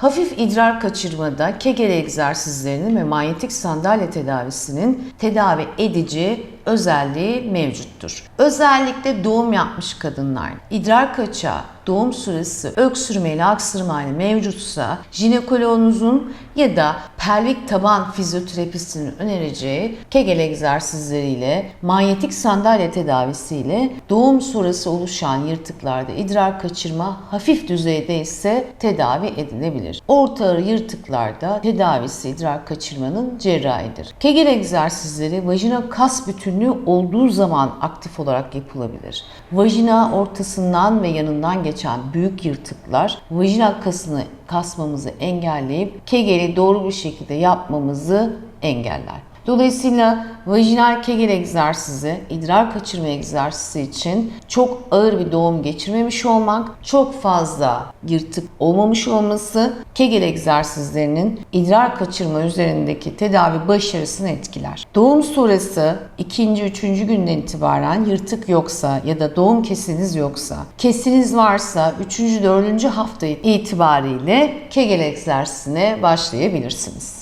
Hafif idrar kaçırmada Kegel egzersizlerinin ve manyetik sandalye tedavisinin tedavi edici özelliği mevcuttur. Özellikle doğum yapmış kadınlar, idrar kaçağı, doğum sırası öksürmeyle aksırmayla mevcutsa jinekoloğunuzun ya da pelvik taban fizyoterapisinin önereceği Kegel egzersizleriyle manyetik sandalye tedavisiyle doğum sonrası oluşan yırtıklarda idrar kaçırma hafif düzeyde ise tedavi edilebilir. Orta ağır yırtıklarda tedavisi idrar kaçırmanın cerrahidir. Kegel egzersizleri vajina kas bütünlüğü olduğu zaman aktif olarak yapılabilir. Vajina ortasından ve yanından geçen büyük yırtıklar vajina kasını kasmamızı engelleyip Kegel'i doğru bir şekilde yapmamızı engeller. Dolayısıyla vajinal kegel egzersizi, idrar kaçırma egzersizi için çok ağır bir doğum geçirmemiş olmak, çok fazla yırtık olmamış olması kegel egzersizlerinin idrar kaçırma üzerindeki tedavi başarısını etkiler. Doğum sonrası ikinci, üçüncü günden itibaren yırtık yoksa ya da doğum kesiniz yoksa, kesiniz varsa üçüncü, dördüncü hafta itibariyle kegel egzersizine başlayabilirsiniz.